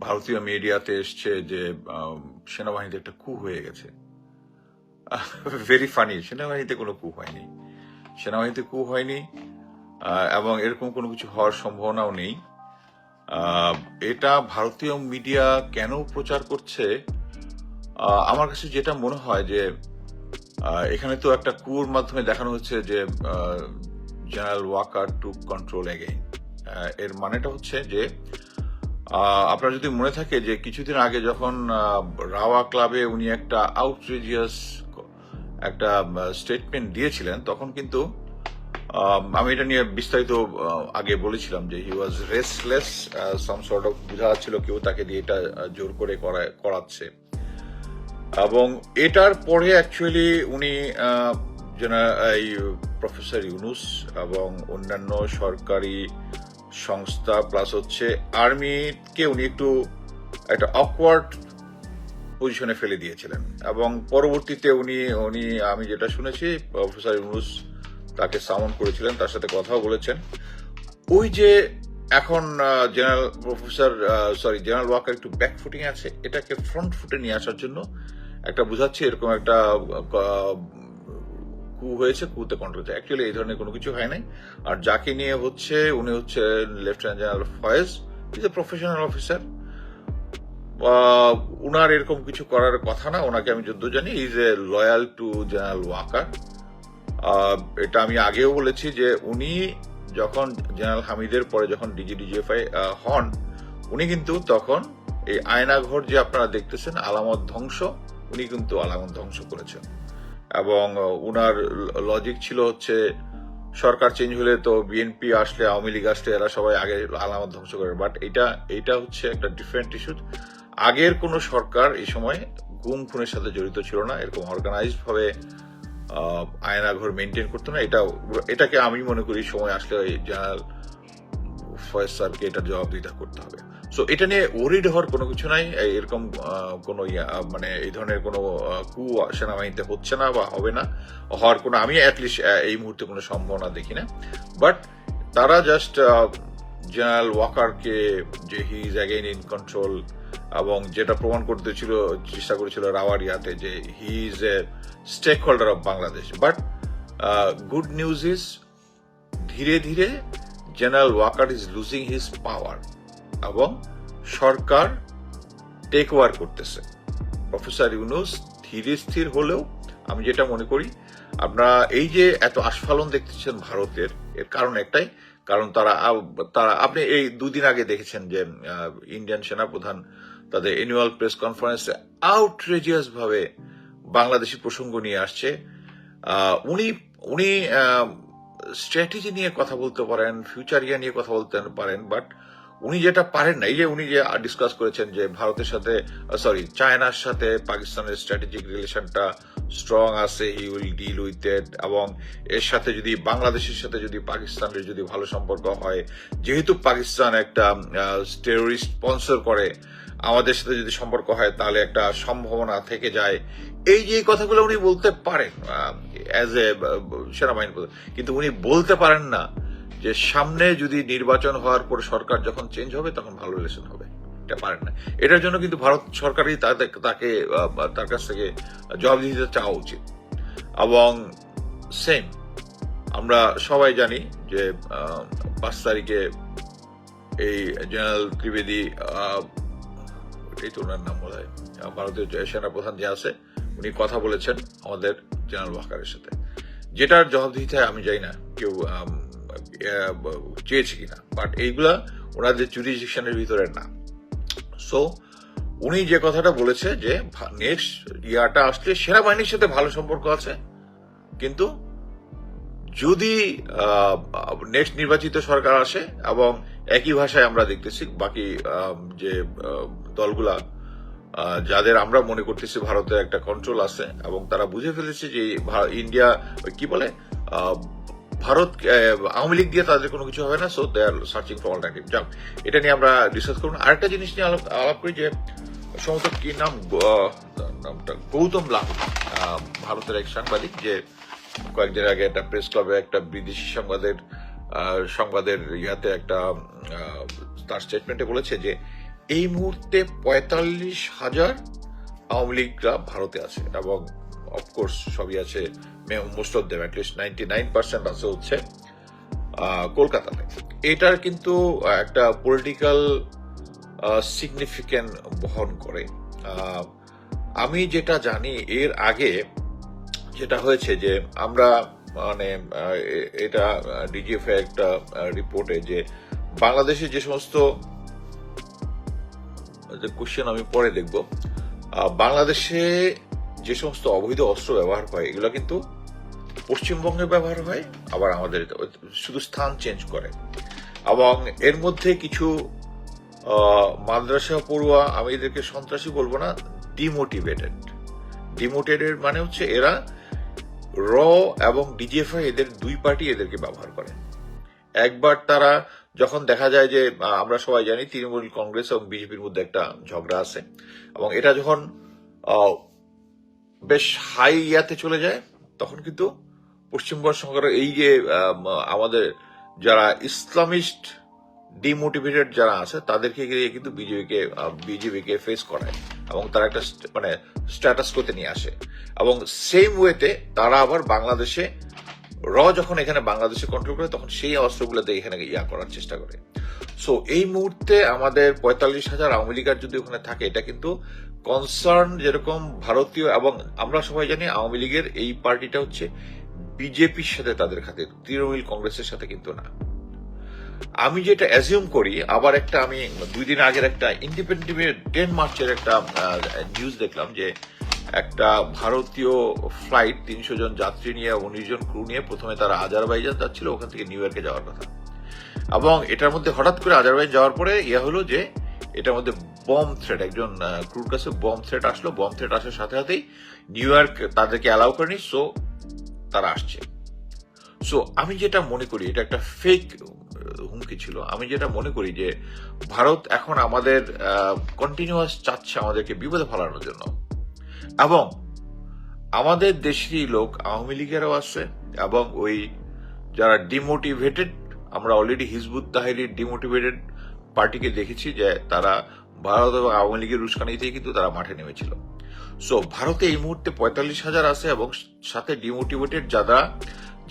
ভারতীয় মিডিয়াতে এসছে যে সেনাবাহিনীতে একটা কু হয়ে গেছে। ভেরি ফানি সেনাবাহিনীতে কোনো কু হয়নি। সেনাবাহিনীতে কু হয়নি এবং এরকম কোনো কিছু হওয়ার সম্ভাবনাও নেই। এটা ভারতীয় মিডিয়া কেন প্রচার করছে? আমার কাছে যেটা মনে হয় যে এখানে তো একটা কুর মাধ্যমে দেখানো হচ্ছে যে General Waker to control again এর মানেটা হচ্ছে যে আপনার যদি মনে থাকে যে কিছুদিন আগে যখন রাওয়া ক্লাবে উনি একটা আউটরেজিয়াস একটা স্টেটমেন্ট দিয়েছিলেন, তখন কিন্তু আমি এটা নিয়ে বিস্তারিত আগে বলেছিলাম যে he was restless some sort of বোঝা যাচ্ছিল কেউ তাকে দিয়ে এটা জোর করে করা- করাচ্ছে। এবং এটার পরে অ্যাকচুয়ালি উনি এই প্রফেসর ইউনুস এবং অন্যান্য সরকারি সংস্থা প্লাস হচ্ছে আর্মিকে উনি একটু একটা অকওয়ার্ড পজিশনে ফেলে দিয়েছিলেন। এবং পরবর্তীতে উনি উনি, আমি যেটা শুনেছি প্রফেসর ইউনুস তাকে সামন করেছিলেন, তার সাথে কথাও বলেছেন। ওই যে এখন General professor sorry General Waker একটু ব্যাক ফুটিং আছে, এটাকে ফ্রন্ট ফুটে নিয়ে আসার জন্য একটা বুঝাচ্ছে, এরকম একটা কু হয়েছে, কুতে কন্ট্রোল অ্যাকচুয়ালি এই ধরনের কোনো কিছু হয় নাই। আর যাকে নিয়ে হচ্ছে, উনি হচ্ছে Lieutenant General Faiz is a professional officer উনার এরকম কিছু করার কথা না, ওনাকে আমি যদ্দূর জানি is a loyal to General Waker এটা আমি আগেও বলেছি যে উনি যখন জেনারেল হামিদের পরে যখন ডিজিডিজিএফআই হন, উনি কিন্তু তখন এই আয়নাঘর যে আপনারা দেখতেছেন, আলামত ধ্বংস, উনি কিন্তু আলামত ধ্বংস করেছেন। এবং উনার লজিক ছিল হচ্ছে সরকার চেঞ্জ হলে তো বিএনপি আসলে আওয়ামী লীগ আসলে এরা সবাই আগে আলামত ধ্বংস করে। বাট এটা এটা হচ্ছে একটা ডিফারেন্ট ইস্যু আগের কোন সরকার এই সময় গুম খুনের সাথে জড়িত ছিল না। এরকম অর্গানাইজড ভাবে আয়নাঘর মেনটেন করতো না। এটা, এটাকে আমি মনে করি সময় আসলে জেনারেল ফয়েজ স্যারকে এটা জবাবদিহিতা করতে হবে। সো এটা নিয়ে ওরিড হওয়ার কোনো কিছু নাই। এরকম কোনো মানে এই ধরনের কোনো কু সেনাবাহিনীতে হচ্ছে না বা হবে না হওয়ার কোনো, আমি অ্যাটলিস্ট এই মুহূর্তে কোনো সম্ভাবনা দেখি না। বাট তারা জাস্ট জেনারেল ওয়াকারকে যে he is again in control এবং যেটা প্রমাণ করতে ছিল, চেষ্টা করেছিল রাওয়ারিয়াতে যে he is a stakeholder of Bangladesh but good news is ধীরে ধীরে General Waker is losing his power এবং সরকার টেক ওভার করতেছে। প্রফেসর ইউনুস ধীরে স্থির হলেও আমি যেটা মনে করি, আপনারা এই যে এত আস্ফালন দেখতেছেন ভারতের, এর কারণ একটাই, কারণ তারা তারা, আপনি এই দুদিন আগে দেখেছেন যে ইন্ডিয়ান সেনাপ্রধান তাদের অ্যানুয়াল প্রেস কনফারেন্সে আউটরেজিয়াস ভাবে বাংলাদেশি প্রসঙ্গ নিয়ে আসছে। উনি উনি স্ট্র্যাটেজি নিয়ে কথা বলতে পারেন ফিউচার ইয়ে নিয়ে কথা বলতে পারেন বাট উনি যেটা পারেন না, এই যে উনি যে ডিসকাস করেছেন যে ভারতের সাথে সরি চায়নার সাথে পাকিস্তানের স্ট্র্যাটেজিক রিলেশনটা স্ট্রং আছে he will deal with it এবং এর সাথে যদি, বাংলাদেশের সাথে যদি পাকিস্তানের যদি ভালো সম্পর্ক হয়, যেহেতু পাকিস্তান একটা টেরোরিস্ট স্পন্সর করে, আমাদের সাথে যদি সম্পর্ক হয়, তাহলে একটা সম্ভাবনা থেকে যায় এই যে কথাগুলো উনি বলতে পারেন অ্যাজ এ সেনাবাহিনী। কিন্তু উনি বলতে পারেন না যে সামনে যদি নির্বাচন হওয়ার পর সরকার যখন চেঞ্জ হবে, তখন ভালো রিলেশন হবে। এটা পারেন না। এটার জন্য কিন্তু ভারত সরকারই তাকে তার কাছ থেকে জবাব দিতে চাওয়া উচিত। এবং সেম আমরা সবাই জানি যে পাঁচ তারিখে এই জেনারেল ত্রিবেদী এই তো ওনার নাম বোধ হয় ভারতীয় সেনাপ্রধান যে আছে, উনি কথা বলেছেন আমাদের জেনারেল ওয়াকারের সাথে। যেটার জবাবদিহিতা আমি জানি না, কেউ চেয়েছে কিনা। বাট এইগুলা ওনাদের জুডিশনের ভিতরে না। সো উনি যে কথাটা বলেছে যে নেক্সট ইয়াটা আসলে সেনাবাহিনীর সাথে ভালো সম্পর্ক আছে, কিন্তু যদি নেক্সট নির্বাচিত সরকার আসে এবং একই ভাষায় আমরা দেখতেছি, বাকি যে দলগুলা যাদের আমরা মনে করতেছি ভারতের একটা কন্ট্রোল আছে এবং তারা বুঝে ফেলেছে যে ইন্ডিয়া কি বলে ভারত আওয়ামী লীগ দিয়ে তাদের কোনো কিছু হবে না so they are searching for alternative যাক এটা নিয়ে আমরা ডিসকাস করুন। আরেকটা জিনিস নিয়ে আলাপ আলাপ করি যে সম্ভবত কি নাম নামটা? গৌতম আহ, ভারতের এক সাংবাদিক যে কয়েকদিন আগে একটা প্রেস ক্লাবে একটা বিদেশি সংবাদের সংবাদের ইয়াতে একটা তার স্টেটমেন্টে বলেছে যে এই মুহূর্তে পঁয়তাল্লিশ হাজার আওয়ামী লীগরা ভারতে আছে এবং অফকোর্স সবই আছে most of them at least ninety nine percent আছে হচ্ছে কলকাতাতে। এটার কিন্তু একটা পলিটিক্যাল সিগনিফিক্যান্ট বহন করে। আমি যেটা জানি, এর আগে যেটা হয়েছে যে, আমরা মানে এটা ডিজিএফ একটা রিপোর্টে যে, বাংলাদেশে যে সমস্ত কোশ্চেন আমি পরে দেখব বাংলাদেশে যে সমস্ত অবৈধ অস্ত্র ব্যবহার হয়, এগুলো কিন্তু পশ্চিমবঙ্গে ব্যবহার হয়, আবার আমাদের শুধু স্থান চেঞ্জ করে। এবং এর মধ্যে কিছু মাদ্রাসা পড়ুয়া, আমি এদেরকে সন্ত্রাসী বলব না ডিমোটিভেটেড ডিমোটিভেটেড মানে হচ্ছে এরা র এবং ডিজিএফআই এদের দুই পার্টি এদেরকে ব্যবহার করে। একবার তারা যখন দেখা যায় যে আমরা সবাই জানি তৃণমূল কংগ্রেস এবং বিজেপির মধ্যে একটা ঝগড়া আছে, এবং এটা যখন বেশ হাই ইয়াতে চলে যায়, তখন কিন্তু পশ্চিমবঙ্গ সরকারের এই যে আমাদের যারা ইসলামিস্ট ডিমোটিভেটেড যারা আছে, তাদেরকে গিয়ে কিন্তু বিজেপিকে বিজেপিকে ফেস করায় এবং তারা একটা মানে স্ট্যাটাস করতে নিয়ে আসে। এবং সেম ওয়েতে তারা আবার বাংলাদেশে, র যখন এখানে বাংলাদেশে কন্ট্রোল করে, তখন সেই অস্ত্রগুলোতে এখানে ইয়া করার চেষ্টা করে। সো এই মুহূর্তে আমাদের পঁয়তাল্লিশ হাজার আওয়ামী লীগার যদি ওখানে থাকে, এটা কিন্তু কনসার্ন যেরকম ভারতীয় এবং আমরা সবাই জানি আওয়ামী লীগের এই পার্টিটা হচ্ছে বিজেপির সাথে তাদের খাতে, তৃণমূল কংগ্রেসের সাথে কিন্তু না। আমি যেটা অ্যাজিউম করি, আবার একটা আমি দুই দিন আগের একটা ইন্ডিপেন্ডেন্ট ডেনমার্কের একটা নিউজ দেখলাম যে একটা ভারতীয় ফ্লাইট তিনশো জন যাত্রী নিয়ে, উনিশ জন ক্রু নিয়ে প্রথমে তারা আজারবাইজান যাচ্ছিল, ওখান থেকে নিউ ইয়র্কে যাওয়ার কথা। এবং এটার মধ্যে হঠাৎ করে আজারবাইজান যাওয়ার পরে ইয়া হলো যে এটার মধ্যে বম থ্রেট একজন ক্রুর কাছে বম থ্রেট আসলো। বম থ্রেট আসার সাথে সাথেই নিউ ইয়র্ক তাদেরকে অ্যালাউ করেনি। সো তারা আসছে। সো আমি যেটা মনে করি, এটা একটা ফেক হুমকি ছিল। আমি যেটা মনে করি যে, ভারত এখন আমাদের কন্টিনিউয়াস চাচ্ছে আমাদেরকে বিপদে ফেলানোর জন্য। এবং আমাদের দেশেরই লোক, আওয়ামী লীগেরও আছে এবং ওই যারা ডিমোটিভেটেড আমরা অলরেডি হিজবুত তাহিরির ডিমোটিভেটেড পার্টিকে দেখেছি যে, তারা ভারত এবং আওয়ামী লীগের উস্কানিতেই কিন্তু তারা মাঠে নেমেছিল। সো ভারতে এই মুহূর্তে পঁয়তাল্লিশ হাজার আছে এবং সাথে ডিমোটিভেটেড যারা,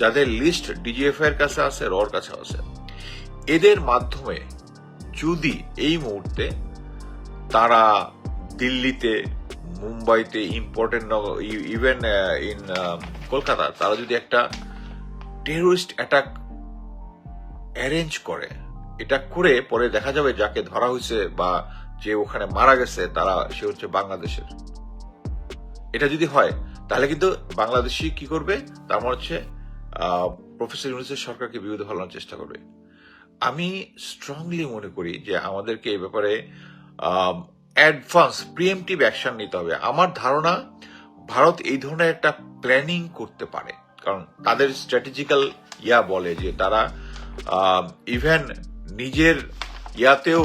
যাদের লিস্ট ডিজিএফ এর কাছে আছে, রর কাছে আছে। এদের মাধ্যমে যদি এই মুহূর্তে তারা দিল্লিতে, মুম্বাইতে ইম্পর্টেন্ট ইভেন ইন কলকাতা, তারা যদি একটা টেরোরিস্ট অ্যাটাক অ্যারেঞ্জ করে, এটা করে পরে দেখা যাবে যাকে ধরা হয়েছে বা যে ওখানে মারা গেছে, তারা, সে হচ্ছে বাংলাদেশের। এটা যদি হয়, তাহলে কিন্তু বাংলাদেশি কি করবে? তার মানে হচ্ছে প্রফেসর ইউনুসের সরকারকে বিরোধী ফেলানোর চেষ্টা করবে। আমি স্ট্রংলি মনে করি যে আমাদেরকে এই ব্যাপারে অ্যাডভান্স প্রিএমটিভ অ্যাকশন নিতে হবে। আমার ধারণা, ভারত এই ধরনের একটা প্ল্যানিং করতে পারে। কারণ তাদের স্ট্র্যাটেজিক্যাল ইয়া বলে যে তারা ইভেন নিজের ইয়াতেও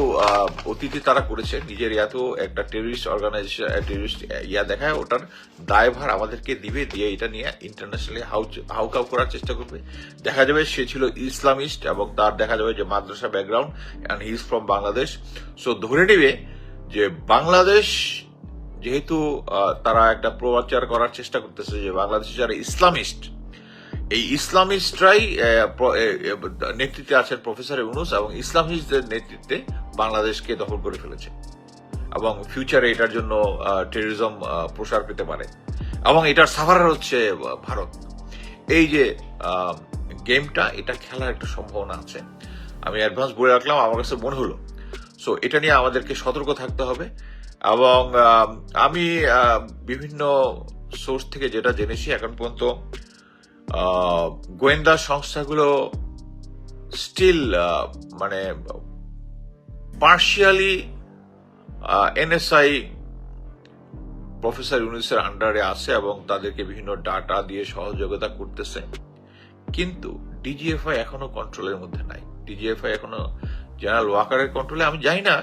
অতীতে তারা করেছে নিজের ইয়াতেও একটা টেরিস্ট অর্গানাইজেশন টেরিস্ট ইয়া দেখায়। ওটার দায়ভার আমাদেরকে দিবে, দিয়ে এটা নিয়ে ইন্টারন্যাশনালি হাউ, হাউকাউ করার চেষ্টা করবে। দেখা যাবে সে ছিল ইসলামিস্ট এবং তার দেখা যাবে যে madrasa background and he is from Bangladesh so ধরে নেবে যে বাংলাদেশ যেহেতু তারা একটা প্রচার করার চেষ্টা করতেছে যে বাংলাদেশে যারা ইসলামিস্ট এই ইসলামিস্টরাই নেতৃত্বে আছেন প্রফেসর ইউনুস এবং ইসলামিস্টদের নেতৃত্বে বাংলাদেশকে দখল করে ফেলেছে এবং ফিউচারে এটার জন্য টেরিজম প্রসার পেতে পারে এবং এটার সাফারার হচ্ছে ভারত। এই যে গেমটা এটা খেলার একটা সম্ভাবনা আছে। আমি অ্যাডভান্স বলে রাখলাম, আমার কাছে মনে হলো। সো এটা নিয়ে আমাদেরকে সতর্ক থাকতে হবে এবং আমি বিভিন্ন সোর্স থেকে যেটা জেনেছি, এখন পর্যন্ত গোয়েন্দা সংস্থাগুলো স্টিল মানে পার্শিয়ালি এনএসআই প্রফেসর ইউনুসের আন্ডারে আছে এবং তাদেরকে বিভিন্ন ডাটা দিয়ে সহযোগিতা করতেছে। কিন্তু ডিজিএফআই এখনও কন্ট্রোলের মধ্যে নাই। ডিজিএফআই এখনও জেনারেল ওয়াকারের কন্ট্রোলে আমি জানি না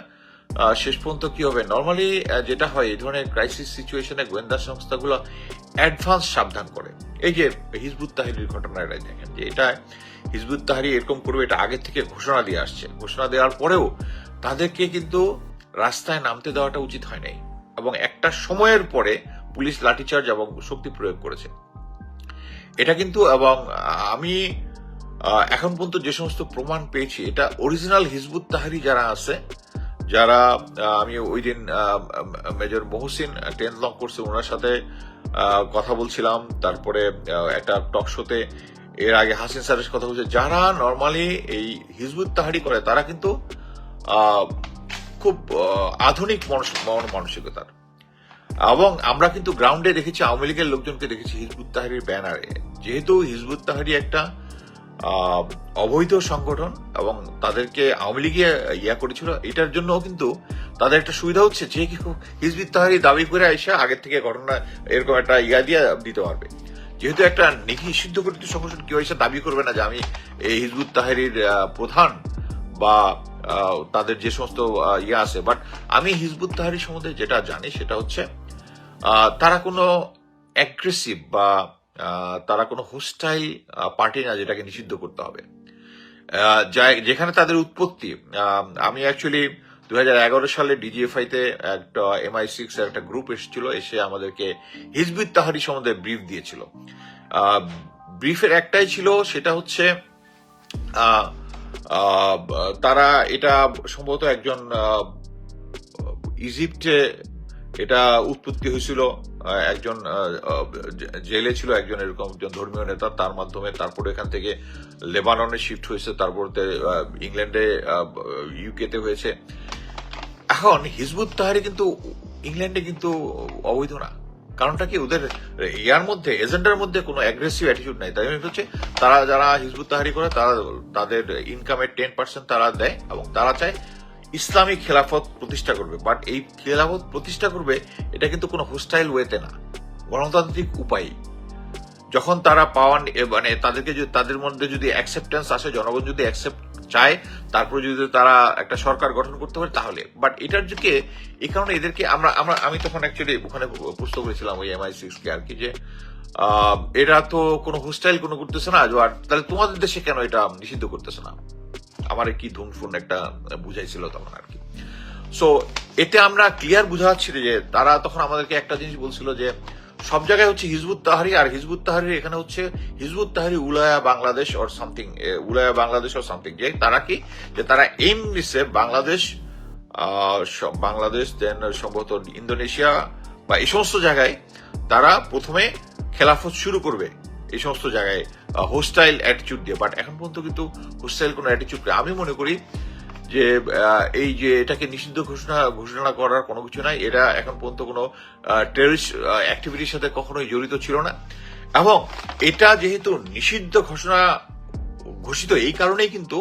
শেষ পর্যন্ত কি হবে। নর্মালি যেটা হয়, এই ধরনের ক্রাইসিস সিচুয়েশনে গোয়েন্দা সংস্থাগুলো অ্যাডভান্স সাবধান করে। এই যে হিজবুত তাহিরির ঘটনাটা দেখেন, যে এটা হিজবুত তাহারি এরকম করবে এটা আগে থেকে ঘোষণা দিয়ে আসছে। ঘোষণা দেওয়ার পরেও তাদেরকে কিন্তু রাস্তায় নামতে দেওয়াটা উচিত হয় নাই এবং একটা সময়ের পরে পুলিশ লাঠিচার্জ এবং শক্তি প্রয়োগ করেছে। এটা কিন্তু এবং আমি এখন পর্যন্ত যে সমস্ত প্রমাণ পেয়েছি, এটা অরিজিনাল হিজবুত তাহারি যারা আছে, যারা আমি ওই দিন মেজর মহসিন, টেন লং করছে ওনার সাথে কথা বলছিলাম, তারপরে একটা টক শোতে এর আগে হাসিন স্যারের কথা বলছে, যারা নর্মালি এই হিজবুত তাহারি করে, তারা কিন্তু খুব আধুনিক মানস- মন- মানসিকতার। এবং আমরা কিন্তু গ্রাউন্ডে দেখেছি, আওয়ামী লীগের লোকজনকে দেখেছি হিজবুত তাহারির ব্যানারে। যেহেতু হিজবুত তাহারি একটা অবৈধ সংগঠন এবং তাদেরকে আওয়ামী লীগে ইয়া করেছিল, এটার জন্য কিন্তু তাদের একটা সুবিধা হচ্ছে যে কেউ হিজবুত তাহারি দাবি করে এসে আগের থেকে ঘটনা এরকম একটা ইয়া দিয়ে দিতে পারবে। যেহেতু একটা নিষিদ্ধ করিত সংগঠন কেউ এসে দাবি করবে না যে আমি এই হিজবুত তাহারির প্রধান বা তাদের যে সমস্ত ইয়ে আছে। বাট আমি হিজবুত তাহারি সম্বন্ধে যেটা জানি সেটা হচ্ছে তারা কোনো অ্যাগ্রেসিভ বা তারা কোনো হোস্টাইল পার্টি না যেটাকে নিষিদ্ধ করতে হবে। যেখানে তাদের উৎপত্তি আমি অ্যাকচুয়ালি দু হাজার এগারো সালে ডিজিএফআই তে একটা এমআই সিক্স একটা গ্রুপ এসেছিল, এসে আমাদেরকে হিজবুত তাহারি সম্বন্ধে ব্রিফ দিয়েছিল। ব্রিফের একটাই ছিল, সেটা হচ্ছে তারা এটা সম্ভবত একজন ইজিপ্টে এটা উৎপত্তি হয়েছিল। একজন জেলে ছিল একজন এরকম একজন ধর্মীয় নেতা, তার মাধ্যমে তারপরে এখান থেকে লেবাননে শিফট হয়েছে তারপরে ইংল্যান্ডে ইউকেতে হয়েছে। এখন হিজবুত তাহারি কিন্তু ইংল্যান্ডে কিন্তু অবৈধ না। কারণটা কি? ওদের ইয়ার মধ্যে, এজেন্ডার মধ্যে কোনো অ্যাগ্রেসিভ অ্যাটিটিউড নাই। তাই হচ্ছে তারা যারা হিজবুত তাহারি করে, তারা, তাদের ইনকামের টেন পার্সেন্ট তারা দেয় এবং তারা চায় ইসলামিক খেলাফত প্রতিষ্ঠা করবে। বাট এই খেলাফত প্রতিষ্ঠা করবে, এটা কিন্তু কোনো হোস্টাইল ওয়েতে না। গণতান্ত্রিক উপায়। যখন তারা পাওয়ান মানে তাদেরকে যদি, তাদের মধ্যে যদি অ্যাকসেপ্টেন্স আসে, জনগণ যদি অ্যাকসেপ্ট চায়, তারপরে যদি তারা একটা সরকার গঠন করতে পারে, তাহলে। বাট এটার দিকে এই কারণে এদেরকে আমরা আমরা, আমি তখন অ্যাকচুয়ালি ওখানে প্রশ্ন করেছিলাম ওই এমআই সিক্স কে আর কি যে এরা তো কোনো হোস্টাইল কোনো করতেছে না, আর তাহলে তোমাদের দেশে কেন এটা নিষিদ্ধ করতেছে না? আমার কি ধুন ফুন একটা বুঝাইছিল তখন আর কি। সো এতে আমরা ক্লিয়ার বুঝাচ্ছি যে তারা তখন আমাদেরকে একটা জিনিস বলছিল যে সব জায়গায় হচ্ছে হিজবুত তাহারি আর হিজবুত তাহারি এখানে হচ্ছে হিজবুত তাহারি উলায়া বাংলাদেশ অর সামথিং উলায়া বাংলাদেশ অর সামথিং যে তারা কি? যে তারা এম নিছে বাংলাদেশ বাংলাদেশ দেন সম্ভবত ইন্দোনেশিয়া বা এই সমস্ত জায়গায় তারা প্রথমে খেলাফত শুরু করবে। এই সমস্ত জায়গায় হোস্টাইল অ্যাটিচিউড দিয়ে। বাট এখন পর্যন্ত কিন্তু হোস্টাইল কোনো অ্যাটিচিউড আমি মনে করি যে এই যে এটাকে নিষিদ্ধ ঘোষণা ঘোষণা করার কোনো কিছু নাই। এটা এখন পর্যন্ত কোনো টেরিস্ট অ্যাক্টিভিটির সাথে কখনোই জড়িত ছিল না। এবং এটা যেহেতু নিষিদ্ধ ঘোষণা ঘোষিত, এই কারণেই কিন্তু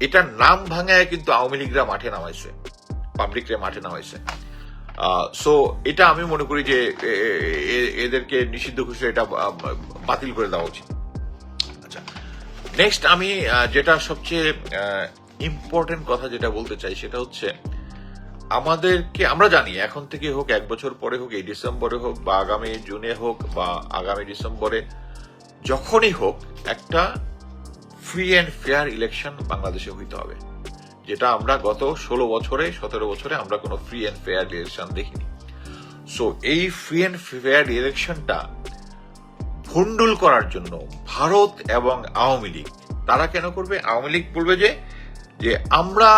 এটার নাম ভাঙায় কিন্তু আওয়ামী লীগরা মাঠে নামাইছে। পাবলিকরা মাঠে নামাইছে। সো এটা আমি মনে করি যে এদেরকে নিষিদ্ধ ঘোষণা এটা বাতিল করে দেওয়া উচিত। নেক্সট আমি যেটা সবচেয়ে ইম্পর্টেন্ট কথা যেটা বলতে চাই সেটা হচ্ছে, আমাদেরকে, আমরা জানি, এখন থেকে হোক, এক বছর পরে হোক, এই ডিসেম্বরে হোক, বা আগামী জুনে হোক, বা আগামী ডিসেম্বরে, যখনই হোক, একটা ফ্রি অ্যান্ড ফেয়ার ইলেকশন বাংলাদেশে হইতে হবে। যেটা আমরা গত ষোলো বছরে, সতেরো বছরে আমরা কোনো ফ্রি অ্যান্ড ফেয়ার ইলেকশন দেখিনি। সো এই ফ্রি অ্যান্ড ফেয়ার ইলেকশনটা ভন্ডুল করার জন্য ভারত এবং আওয়ামী লীগ, তারা কেন করবে? আওয়ামী লীগ বলবে যে যে আমরা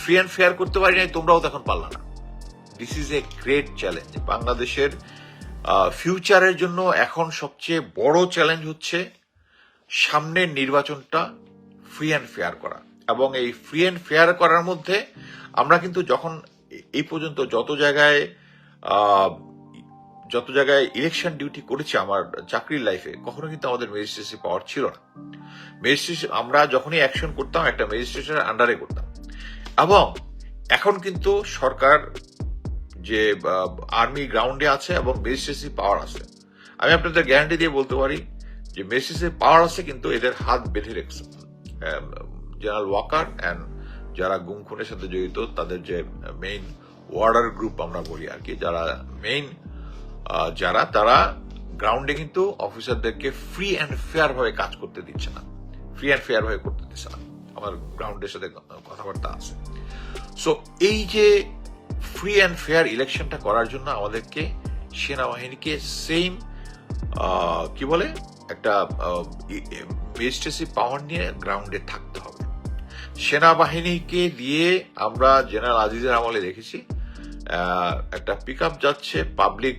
ফ্রি অ্যান্ড ফেয়ার করতে পারি নাই, তোমরাও তখন পারলা না। This is a great challenge বাংলাদেশের ফিউচারের জন্য এখন সবচেয়ে বড় চ্যালেঞ্জ হচ্ছে সামনের নির্বাচনটা ফ্রি অ্যান্ড ফেয়ার করা। এবং এই ফ্রি অ্যান্ড ফেয়ার করার মধ্যে আমরা কিন্তু যখন এই পর্যন্ত যত জায়গায় যত জায়গায় ইলেকশন ডিউটি করেছি আমার চাকরির লাইফে কখনো কিন্তু আমাদের ম্যাজিস্ট্রেসি পাওয়ার ছিল না। ম্যাজিস্ট্রেশন আমরা যখনই অ্যাকশন করতাম, একটা ম্যাজিস্ট্রেশনের আন্ডারে করতাম। এবং এখন কিন্তু সরকার যে আর্মি গ্রাউন্ডে আছে এবং ম্যাজিস্ট্রেসি পাওয়ার আছে। আমি আপনাদের গ্যারান্টি দিয়ে বলতে পারি যে ম্যাজিস্ট্রেসি পাওয়ার আছে কিন্তু এদের হাত বেঁধে রেখেছে। জেনারেল ওয়াকার অ্যান্ড যারা গুম খুনের সাথে জড়িত, তাদের যে মেইন ওয়ার্ডার গ্রুপ আমরা বলি আর কি, যারা মেইন যারা, তারা গ্রাউন্ডে কিন্তু অফিসারদেরকে ফ্রি অ্যান্ড ফেয়ার ভাবে কাজ করতে দিচ্ছে না। ফ্রি অ্যান্ড ফেয়ার ভাবে করতে দিচ্ছে না। আমার গ্রাউন্ডের সাথে কথাবার্তা আছে। সো এই যে ফ্রি অ্যান্ড ফেয়ার ইলেকশনটা করার জন্য আমাদেরকে সেনাবাহিনীকে সেম কি বলে? একটা মেজিস্ট্রেসি পাওয়ার নিয়ে গ্রাউন্ডে থাকতে হবে। সেনাবাহিনীকে দিয়ে আমরা জেনারেল আজিজের আমলে দেখেছি। একটা পিক আপ যাচ্ছে পাবলিক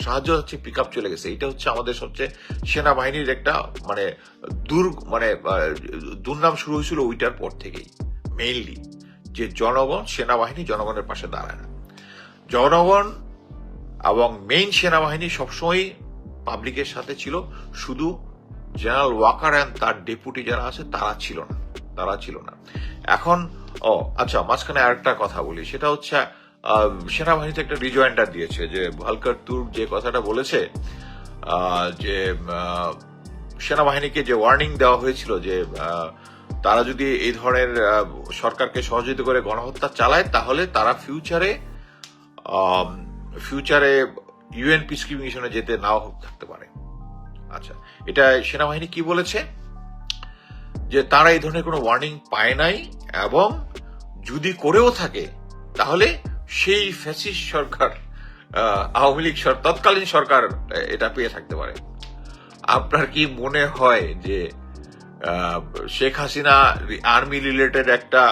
সাহায্য হচ্ছে পিক আপ চলে গেছে। এটা হচ্ছে আমাদের সবচেয়ে সেনাবাহিনীর একটা মানে দুর মানে দুর্নাম শুরু হয়েছিল ওইটার পর থেকেই মেইনলি যে জনগণ, সেনাবাহিনী জনগণের পাশে দাঁড়ায় না। জনগণ এবং মেইন সেনাবাহিনী সবসময় পাবলিকের সাথে ছিল, শুধু জেনারেল ওয়াকার অ্যান্ড তার ডেপুটি যারা আছে, তারা ছিল না, তারা ছিল না। এখন, ও আচ্ছা মাঝখানে আরেকটা কথা বলি, সেটা হচ্ছে সেনাবাহিনীতে একটা রিজয়েন্ডার দিয়েছে যে, ভালকার তুর্ক যে কথাটা বলেছে যে সেনাবাহিনীকে যে ওয়ার্নিং দেওয়া হয়েছিল যে তারা যদি এই ধরনের সরকারকে সহযোগিতা করে গণহত্যা চালায়, তাহলে তারা ফিউচারে ফিউচারে ইউএন পিসকিপিং মিশনে যেতে নাও থাকতে পারে। আচ্ছা এটা সেনাবাহিনী কি বলেছে? যে তারা এই ধরনের কোনো ওয়ার্নিং পায় নাই, এবং যদি করেও থাকে, তাহলে সেই ফ্যাসিস সরকার আওয়ামী লীগ সর- তৎকালীন সরকার এটা পেয়ে থাকতে পারে। আপনার কি মনে হয় যে শেখ হাসিনা আর্মি রিলেটেড একটা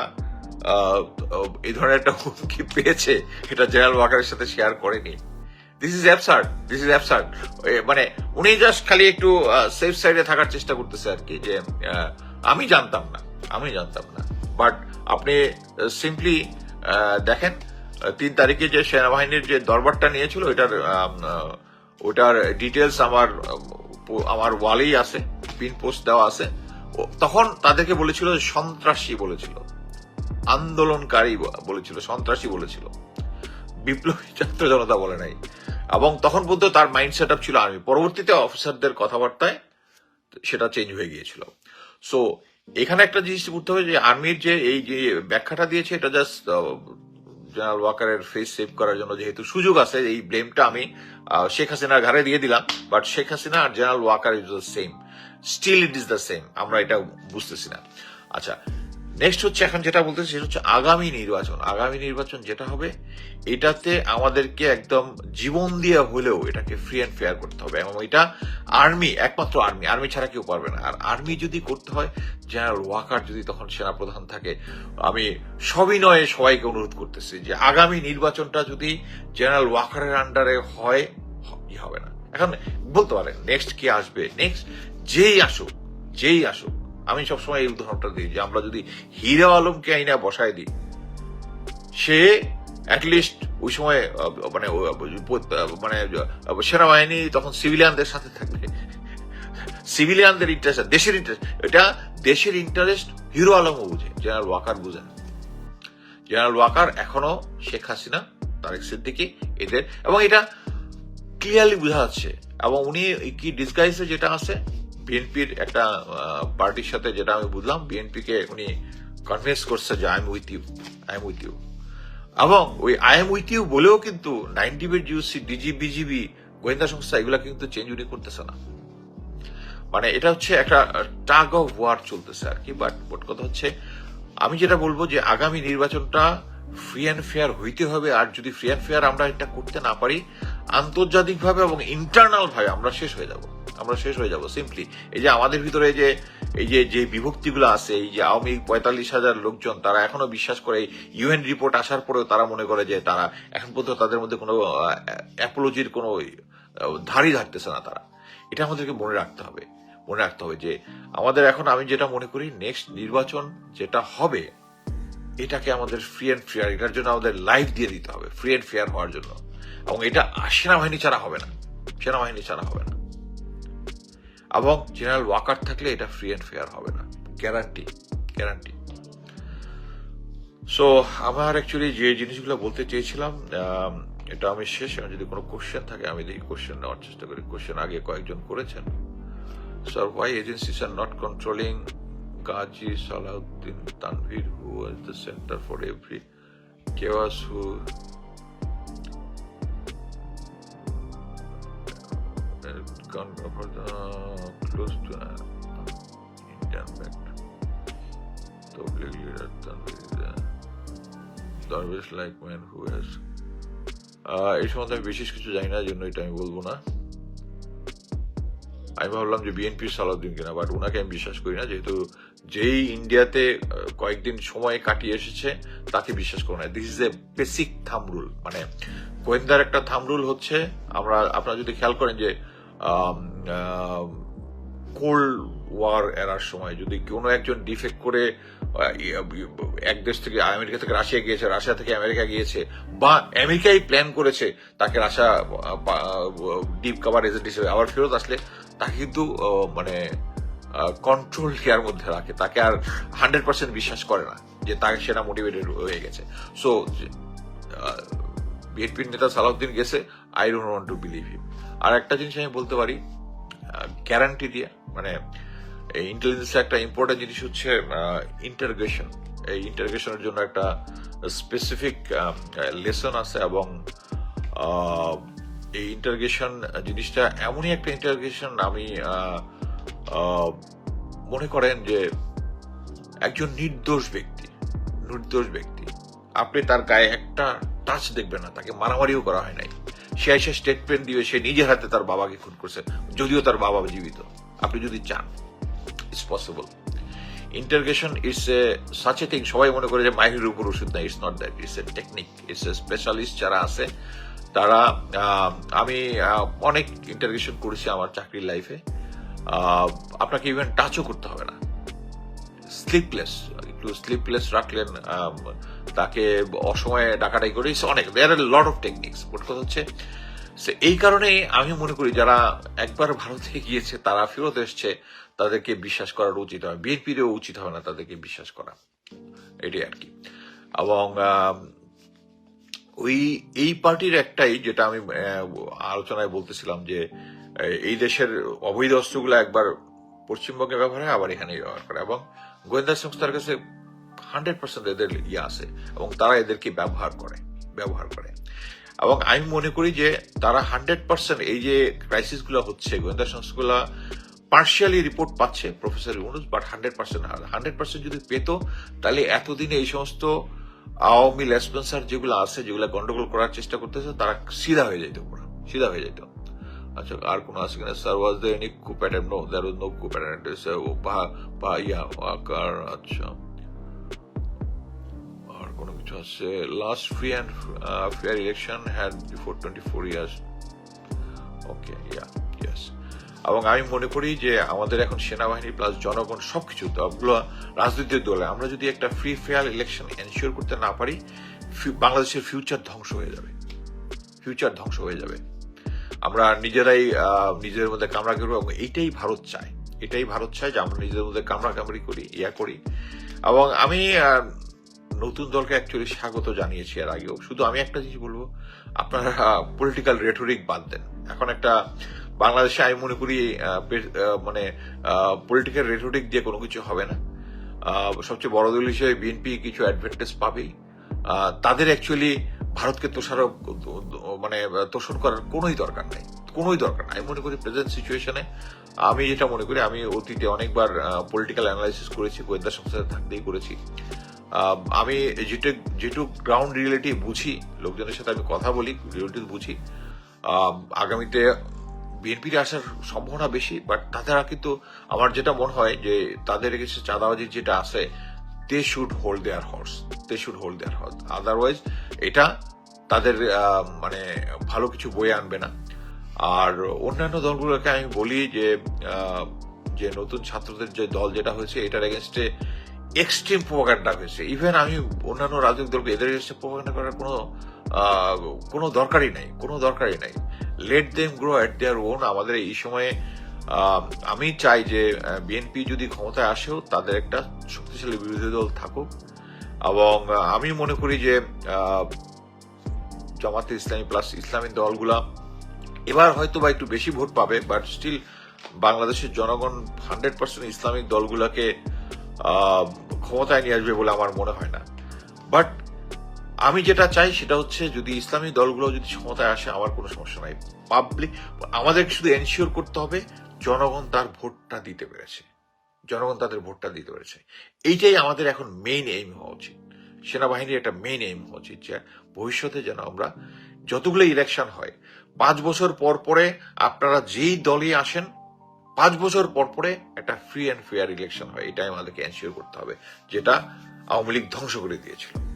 এই ধরনের একটা হুমকি পেয়েছে এটা জেনারেল ওয়াকারের সাথে শেয়ার করেনি? This is absurd this is absurd মানে উনি জাস্ট খালি একটু সেফ সাইডে থাকার চেষ্টা করতেছে আর কি, যে আমি জানতাম না, আমি জানতাম না। বাট আপনি সিম্পলি দেখেন তিন তারিখে যে সেনাবাহিনীর যে দরবারটা নিয়েছিল ওইটার ওটার ডিটেলস আমার আমার ওয়ালেই আছে পিন পোস্ট দেওয়া আছে। তখন তাদেরকে বলেছিল সন্ত্রাসী বলেছিল। আন্দোলনকারী বলেছিল, সন্ত্রাসী বলেছিল। বিপ্লবী ছাত্র জনতা বলে নাই। এবং তখন পর্যন্ত তার মাইন্ড সেট ছিল আর্মি পরবর্তীতে অফিসারদের কথাবার্তায় সেটা চেঞ্জ হয়ে গিয়েছিল। সো এখানে একটা জিনিস বুঝতে হবে যে আর্মির যে এই যে ব্যাখ্যাটা দিয়েছে, এটা জাস্ট জেনারেল ওয়াকারের ফেস সেভ করার জন্য যেহেতু সুযোগ আছে, এই ব্লেমটা আমি শেখ হাসিনার ঘাড়ে দিয়ে দিলাম but Sheikh Hasina R General Waker is the same still it is the same আমরা এটা বুঝতেছি না। আচ্ছা নেক্সট হচ্ছে এখন যেটা বলতেছি সেটা হচ্ছে আগামী নির্বাচন। আগামী নির্বাচন যেটা হবে, এটাতে আমাদেরকে একদম জীবন দিয়ে হলেও এটাকে ফ্রি অ্যান্ড ফেয়ার করতে হবে। এবং এটা আর্মি একমাত্র আর্মি আর্মি ছাড়া কেউ পারবে না। আর আর্মি যদি করতে হয় জেনারেল ওয়াকার যদি তখন সেনাপ্রধান থাকে, আমি সবিনয়ে সবাইকে অনুরোধ করতেছি যে আগামী নির্বাচনটা যদি জেনারেল ওয়াকারের আন্ডারে হয় হবে না। এখন বলতে পারেন নেক্সট কি আসবে? নেক্সট যেই আসুক যেই আসুক আমি সবসময় এই উদাহরণটা দিই যে আমরা যদি হিরো আলমকে আইনা বসায় দিই, সে অ্যাটলিস্ট ওই সময় মানে মানে সেনাবাহিনী তখন সিভিলিয়ানদের সাথে থাকবে। সিভিলিয়ানদের ইন্টারেস্ট দেশের ইন্টারেস্ট এটা দেশের ইন্টারেস্ট হিরো আলমও বুঝে জেনারেল ওয়াকার বুঝে জেনারেল ওয়াকার এখনও শেখ হাসিনা, তারেক সিদ্দিকি, এদের, এবং এটা ক্লিয়ারলি বোঝা যাচ্ছে। এবং উনি কি ডিসগাইসে যেটা আছে বিএনপির একটা পার্টির সাথে যেটা আমি বুঝলাম বিএনপি কে উনি কনভিন্স করছে যে I am with you I am with you এবং ওই আই এম উইথ ইউ বলেও কিন্তু নাইনটি বিট জিউসি ডিজি বিজিবি গোয়েন্দা সংস্থা এগুলা কিন্তু চেঞ্জ উনি করতেছে না। মানে এটা হচ্ছে একটা টাগ অফ ওয়ার চলতেছে আর কি বাট মোট কথা হচ্ছে আমি যেটা বলব যে আগামী নির্বাচনটা ফ্রি অ্যান্ড ফেয়ার হইতে হবে, আর যদি ফ্রি অ্যান্ড ফেয়ার আমরা এটা করতে না পারি, আন্তর্জাতিকভাবে এবং ইন্টারনাল ভাবে আমরা শেষ হয়ে যাব। আমরা শেষ হয়ে যাব সিম্পলি এই যে আমাদের ভিতরে যে, এই যে যে বিভক্তিগুলো আছে, এই যে আওয়ামী পঁয়তাল্লিশ হাজার লোকজন, তারা এখনও বিশ্বাস করে ইউএন রিপোর্ট আসার পরেও তারা মনে করে যে তারা এখন পর্যন্ত তাদের মধ্যে কোনো অ্যাপোলজির কোনো ধারই ধারতেছে না তারা। এটা আমাদেরকে মনে রাখতে হবে। মনে রাখতে হবে যে আমাদের এখন আমি যেটা মনে করি নেক্সট নির্বাচন যেটা হবে, এটাকে আমাদের ফ্রি অ্যান্ড ফেয়ার এটার জন্য আমাদের লাইফ দিয়ে দিতে হবে ফ্রি অ্যান্ড ফেয়ার হওয়ার জন্য। এবং এটা সেনাবাহিনী ছাড়া হবে না। সেনাবাহিনী ছাড়া হবে না। এবং জেনারেল ওয়াকার থাকলে এটা ফ্রি অ্যান্ড ফেয়ার হবে না। গ্যারান্টি গ্যারান্টি সো আমার অ্যাকচুয়ালি যে জিনিসগুলো বলতে চেয়েছিলাম এটা আমি শেষ। যদি কোনো কোশ্চেন থাকে, আমি দেখি কোশ্চেন নেওয়ার চেষ্টা করি। কোশ্চেন আগে কয়েকজন করেছেন। Sir why agencies are not controlling Gaji Salahuddin Tanvir who was the centre for every chaos who gone for the close to uh, Indian backed. Tabligh leader Tanvir is a Darvish like man who has এই সম্বন্ধে আমি বিশেষ কিছু জানি না জন্য এটা আমি বলব না। আমি ভাবলাম যে বিএনপির সালাউদ্দিন কিনা বাট ওনাকে আমি বিশ্বাস করি না যেহেতু যেই ইন্ডিয়াতে কয়েকদিন সময় কাটিয়ে এসেছে তাকে বিশ্বাস করো না। This is a basic thumb rule মানে গোয়েন্দার একটা থাম রুল হচ্ছে আমরা আপনারা যদি খেয়াল করেন যে কোল্ড ওয়ার এরার সময় যদি কোনো একজন ডিফেক্ট করে এক দেশ থেকে আমেরিকা থেকে রাশিয়া গিয়েছে, রাশিয়া থেকে আমেরিকা গিয়েছে, বা আমেরিকাই প্ল্যান করেছে তাকে রাশিয়া ডিপ কাভার এজেন্ট হিসেবে আবার ফেরত আসলে, তাকে কিন্তু মানে কন্ট্রোল কেয়ার মধ্যে রাখে। তাকে আর হান্ড্রেড পার্সেন্ট বিশ্বাস করে না যে তাকে সেটা মোটিভেটেড হয়ে গেছে। সো বিএনপির নেতা সালাউদ্দিন গেছে I don't want to believe him আর একটা জিনিস আমি বলতে পারি গ্যারান্টি দিয়ে মানে ইন্টেলিজেন্সের একটা ইম্পর্টেন্ট জিনিস হচ্ছে ইন্টারগ্রেশন এই ইন্টারগ্রেশনের জন্য একটা স্পেসিফিক লেসন আছে এবং এই ইন্টারগ্রেশন জিনিসটা এমনই একটা ইন্টারগ্রেশন আমি মনে করেন যে একজন নির্দোষ ব্যক্তি নির্দোষ ব্যক্তি। আপনি তার গায়ে একটা টাচ দেখবেন না, তাকে মারামারিও করা হয় নাই। সে স্টেটমেন্ট দিয়ে সে নিজের হাতে তার বাবাকে খুন করছে। যদিও তার বাবা জীবিত। আপনি যদি চান it's possible interrogation it's a such a thing সবাই মনে করে যে মাহির উপর ওষুধ না it's not that it's a technique it's a specialist যারা আছে, তারা আমি অনেক ইন্টারগেশন করেছি আমার চাকরির লাইফে আপনাকে ইভেন টাচও করতে হবে না। স্লিপলেস একটু স্লিপলেস রাখলেন তাকে অসময়ে ডাকাটাই করে অনেক there are lot of techniques মোট কথা হচ্ছে এই কারণে আমি মনে করি যারা একবার ভারতে গিয়েছে, তারা ফেরত এসছে, তাদেরকে বিশ্বাস করার উচিত হয়, বিএনপিরও উচিত হবে না তাদেরকে বিশ্বাস করা, এটাই আর কি, এবং ওই, এই পার্টির একটাই যেটা আমি আলোচনায় বলতেছিলাম যে, এই দেশের অবৈধ অস্ত্রগুলো একবার পশ্চিমবঙ্গে ব্যবহার হয় আবার এখানে ব্যবহার করে এবং গোয়েন্দা সংস্থার কাছে হান্ড্রেড পার্সেন্ট এদের ইয়ে আছে এবং তারা এদেরকে ব্যবহার করে ব্যবহার করে। এবং আমি মনে করি যে তারা হান্ড্রেড পার্সেন্ট এই যে ক্রাইসিসগুলো হচ্ছে, গোয়েন্দা সংস্থাগুলো পার্শিয়ালি রিপোর্ট পাচ্ছে, professor Yunus but hundred percent hundred percent যদি পেত, তাহলে এতদিনে এই সমস্ত আওয়ামী লেসপেন্সার যেগুলো আছে, যেগুলো গন্ডগোল করার চেষ্টা করতেছে, তারা সিধা হয়ে যাইত পুরো, সিধা হয়ে যাইত আচ্ছা আর কোন আছে কিনা? Sir was they any coup pattern no there was no coup pattern বা ইয়া আর আচ্ছা। আর কোনো কিছু আছে? Last free and fair election had before twenty four years okay yeah yes এবং আমি মনে করি যে আমাদের এখন সেনাবাহিনী প্লাস জনগণ সবকিছু সবগুলো রাজনৈতিক দলে, আমরা যদি একটা ফ্রি ফেয়ার ইলেকশন এনশিওর করতে না পারি বাংলাদেশের ফিউচার ধ্বংস হয়ে যাবে। ফিউচার ধ্বংস হয়ে যাবে। আমরা নিজেরাই আহ, নিজেদের মধ্যে কামড়া করব এবং এইটাই ভারত চায়। এটাই ভারত চায় যে আমরা নিজেদের মধ্যে কামড়া কামড়ি করি ইয়া করি। এবং আমি নতুন দলকে অ্যাকচুয়ালি স্বাগত জানিয়েছি এর আগেও। শুধু আমি একটা জিনিস বলব আপনারা পলিটিক্যাল রেটরিক বাদ দেন। এখন একটা বাংলাদেশে আমি মনে করি মানে পলিটিক্যাল রেটরিক দিয়ে কোনো কিছু হবে না। সবচেয়ে বড় দল হিসেবে বিএনপি কিছু অ্যাডভান্টেজ পাবেই। তাদের অ্যাকচুয়ালি ভারতকে তোষারোপ মানে তোষণ করার কোনোই দরকার নাই। কোনোই দরকার নাই। আমি মনে করি প্রেজেন্ট সিচুয়েশনে আমি যেটা মনে করি, আমি অতীতে অনেকবার পলিটিক্যাল অ্যানালাইসিস করেছি, গোয়েন্দা সংস্থাতে থাকতেই করেছি। আমি যেটু যেটুক গ্রাউন্ড রিয়েলিটি বুঝি, লোকজনের সাথে আমি কথা বলি রিয়েলিটি বুঝি আগামীতে বিএনপির আসার সম্ভাবনা বেশি বাট তাছাড়া কিন্তু আমার যেটা মনে হয় যে, তাদের কাছে চাঁদাবাজির যেটা আছে they should hold their horse they should hold their horse otherwise এটা তাদের মানে ভালো কিছু বয়ে আনবে না। আর অন্যান্য দলগুলোকে আমি বলি যে যে নতুন ছাত্রদের যে দল যেটা হয়েছে, এটার এগেনস্টে এক্সট্রিম প্রোপাগান্ডা হয়েছে। ইভেন আমি অন্যান্য রাজনৈতিক দলকে, এদের এগেনস্টে প্রোপাগান্ডা করার কোনো কোনো দরকারই নাই, কোনো দরকারই নাই। Let them grow at their own আমাদের এই সময়ে আমি চাই যে বিএনপি যদি ক্ষমতায় আসেও তাদের একটা শক্তিশালী বিরোধী দল থাকুক। এবং আমি মনে করি যে জামাতে ইসলামী প্লাস ইসলামী দলগুলা এবার হয়তো বা একটু বেশি ভোট পাবে বাট স্টিল বাংলাদেশের জনগণ হান্ড্রেড পার্সেন্ট ইসলামিক দলগুলোকে ক্ষমতায় নিয়ে আসবে বলে আমার মনে হয় না। বাট আমি যেটা চাই সেটা হচ্ছে যদি ইসলামী দলগুলো যদি ক্ষমতায় আসে, আমার কোনো সমস্যা নাই। পাবলিক আমাদের শুধু এনশিওর করতে হবে, জনগণ তার ভোটটা দিতে পেরেছে। জনগণ তাদের ভোটটা দিতে পেরেছে। এইটাই আমাদের এখন মেইন এইম হওয়া উচিত। সেনাবাহিনীর একটা মেইন এইম হওয়া উচিত যে ভবিষ্যতে যেন আমরা যতগুলো ইলেকশন হয়, পাঁচ বছর পর পরে আপনারা যেই দলই আসেন, পাঁচ বছর পর পরে একটা ফ্রি অ্যান্ড ফেয়ার ইলেকশন হয়। এটাই আমাদেরকে এনশিওর করতে হবে, যেটা আওয়ামী লীগ ধ্বংস করে দিয়েছিল।